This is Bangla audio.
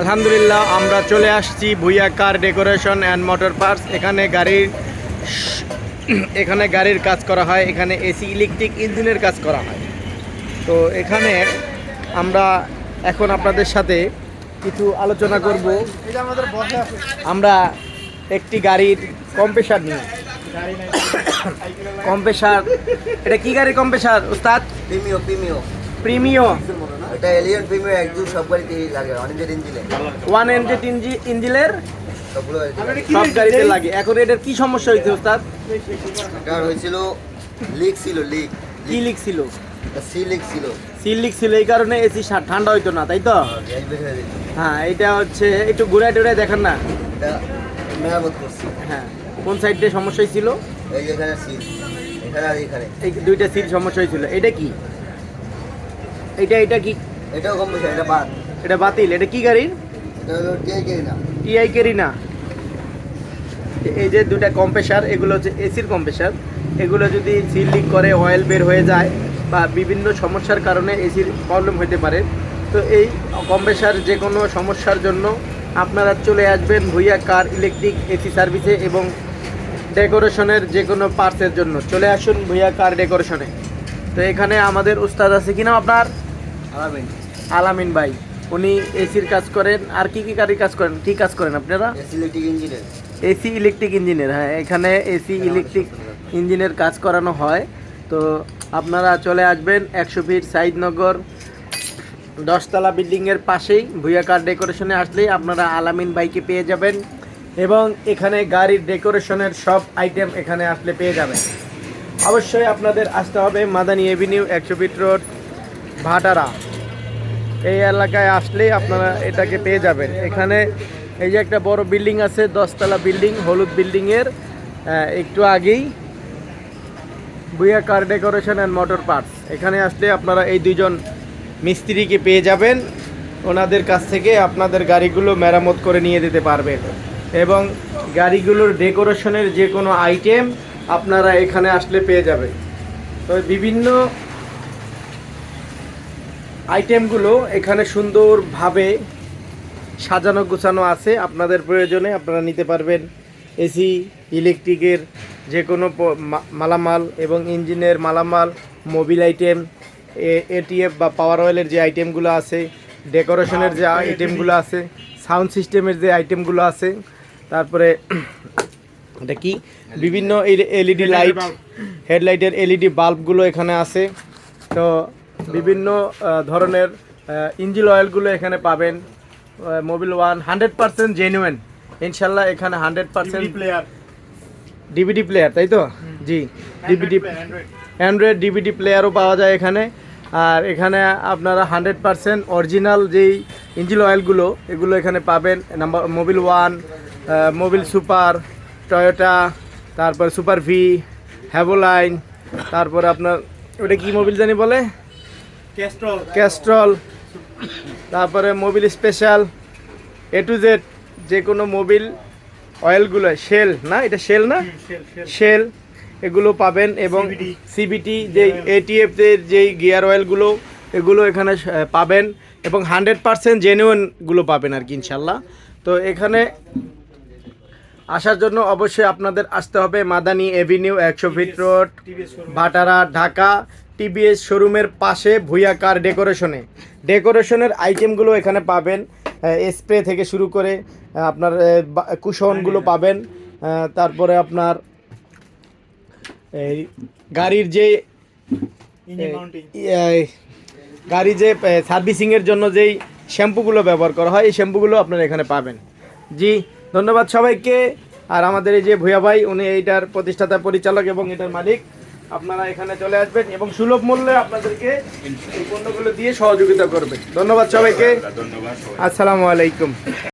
আলহামদুলিল্লাহ, আমরা চলে আসছি Bhuiya car decoration and motor parts. এখানে গাড়ির এখানে গাড়ির কাজ করা হয়, এখানে এসি, ইলেকট্রিক, ইঞ্জিনের কাজ করা হয়। তো এখানে আমরা এখন আপনাদের সাথে কিছু আলোচনা করব। আমরা একটি গাড়ির কম্প্রেসার নিয়ে কম্প্রেসার এটা কি গাড়ির কম্প্রেসার উস্তাদ? প্রিমিও। এটা এলিয়ন প্রিমিও একদু সব গাড়িতে লাগে অনেকের ইঞ্জিনে ওয়ান এনজেড ইঞ্জি ইঞ্জিনের সব গাড়িতে লাগে। এখন এটার কি সমস্যা হয়েছে ওস্তাদ? এটা হয়েছিল লিক ছিল লিক কি লিক ছিল? সি লিক ছিল। সিল লিক ছিল এই কারণে এসি ঠান্ডা হইতো না তাই তো? হয়ে হ্যাঁ এটা হচ্ছে একটু ঘুরাই টুরাই দেখান না। এটা মেরামত করছি। হ্যাঁ কোন সাইডে সমস্যা ছিল এই এখানে সিল এখানে আর এখানে। এই দুইটা সিল সমস্যা হয়েছিল। এটা কি? এটা এটা কি? এটাও কম বেশি এটা বাদ এটা বাতিল। এটা কি গাড়ির? এটা হলো কে কে না টিআই কেরি না এই যে দুটা কম্প্রেসার এগুলো হচ্ছে এসির কম্প্রেসার এগুলো যদি সিল লিক করে অয়েল বের হয়ে যায় বা বিভিন্ন সমস্যার কারণে এসির প্রবলেম হতে পারে তো এই কম্প্রেসার যে কোনো সমস্যার জন্য আপনারা চলে আসবেন ভুইয়া কার ইলেকট্রিক এসি সার্ভিসে এবং ডেকোরেশনের যে কোনো পার্টসের জন্য। চলে আসুন ভুইয়া কার ডেকোরেশনে তো এখানে আমাদের উস্তাদ আছে। কিনা আপনার? আলামিন। ভাই উনি এসির কাজ করেন। আর কি কি গাড়ির কাজ করেন? কি কাজ করেন আপনারা? এসি ইলেকট্রিক ইঞ্জিনের। হ্যাঁ। এখানে এসি ইলেকট্রিক ইঞ্জিনের কাজ করানো হয়। তো আপনারা চলে আসবেন একশো ফিট সাইদনগর দশতলা বিল্ডিংয়ের পাশেই ভুইয়াকার ডেকোরেশনে আসলেই আপনারা আলামিন বাইকে পেয়ে যাবেন। এবং এখানে গাড়ির ডেকোরেশনের সব আইটেম এখানে আসলে পেয়ে যাবেন। অবশ্যই আপনাদের আসতে হবে মাদানি এভিনিউ একশো ফিট রোড ভাটারা। এই এলাকায় আসলেই আপনারা এটাকে পেয়ে যাবেন। এখানে এই যে একটা বড় বিল্ডিং আছে, দশতলা বিল্ডিং, হলুদ বিল্ডিংয়ের একটু আগেই Bhuiya car decoration and motor parts এখানে আসলে আপনারা এই দুইজন মিস্ত্রিকে পেয়ে যাবেন। ওনাদের কাছ থেকে আপনাদের গাড়িগুলো মেরামত করে নিয়ে যেতে পারবেন। এবং গাড়িগুলোর ডেকোরেশনের যে কোনো আইটেম আপনারা এখানে আসলে পেয়ে যাবেন। তো বিভিন্ন আইটেমগুলো এখানে সুন্দরভাবে সাজানো গোছানো আছে। আপনাদের প্রয়োজনে আপনারা নিতে পারবেন এসি ইলেকট্রিকের যে কোনো মালামাল এবং ইঞ্জিনের মালামাল মোবিল আইটেম এটিএফ বা পাওয়ার অয়েলের যে আইটেমগুলো আছে ডেকোরেশনের যে আইটেমগুলো আছে সাউন্ড সিস্টেমের যে আইটেমগুলো আছে তারপরে এটা কি? বিভিন্ন এলইডি লাইট হেডলাইটের এলইডি বাল্বগুলো এখানে আছে। তো বিভিন্ন ধরনের ইঞ্জিল অয়েলগুলো এখানে পাবেন। Mobil one hundred percent genuine ইনশাল্লাহ এখানে hundred percent player DVD player তাই তো? জি। ডিভিডি অ্যান্ড্রয়েড ডিভিডি প্লেয়ারও পাওয়া যায় এখানে। আর এখানে আপনারা হান্ড্রেড পার্সেন্ট অরিজিনাল যেই ইঞ্জিন অয়েলগুলো এগুলো এখানে পাবেন। Number Mobil one Mobil super Toyota তারপর সুপার ভি হ্যাভোলাইন তারপরে আপনার ওটা কি মোবিল জানি বলে? ক্যাস্ট্রল ক্যাস্ট্রল তারপরে Mobil special A to Z যে কোনো মোবিল অয়েলগুলো শেল না? এটা শেল না? শেল এগুলো পাবেন এবং সিবিটি যে এটিএফ এর যেই গিয়ার অয়েলগুলো এগুলো এখানে পাবেন এবং হান্ড্রেড পারসেন্ট জেনুইনগুলো পাবেন আর কি ইনশাল্লাহ। তো এখানে আসার জন্য অবশ্যই আপনাদের আসতে হবে মাদানি এভিনিউ একশো feet road Bhatara Dhaka. TBS শোরুমের পাশে ভুইয়া কার ডেকোরেশনে। ডেকোরেশনের আইটেমগুলো এখানে পাবেন। স্প্রে থেকে শুরু করে আপনার কুশনগুলো পাবেন। তারপরে আপনার এই গাড়ির যে গাড়ি যে সার্ভিসিংয়ের জন্য যেই শ্যাম্পুগুলো ব্যবহার করা হয় এই শ্যাম্পুগুলো আপনারা এখানে পাবেন। জি ধন্যবাদ সবাইকে। আর আমাদের এই যে ভূয়া ভাই উনি এইটার প্রতিষ্ঠাতা পরিচালক এবং এটার মালিক। আপনারা এখানে চলে আসবেন এবং সুলভ মূল্যে আপনাদেরকে এই পণ্যগুলো দিয়ে সহযোগিতা করবেন। ধন্যবাদ সবাইকে। ধন্যবাদ আসসালামু আলাইকুম।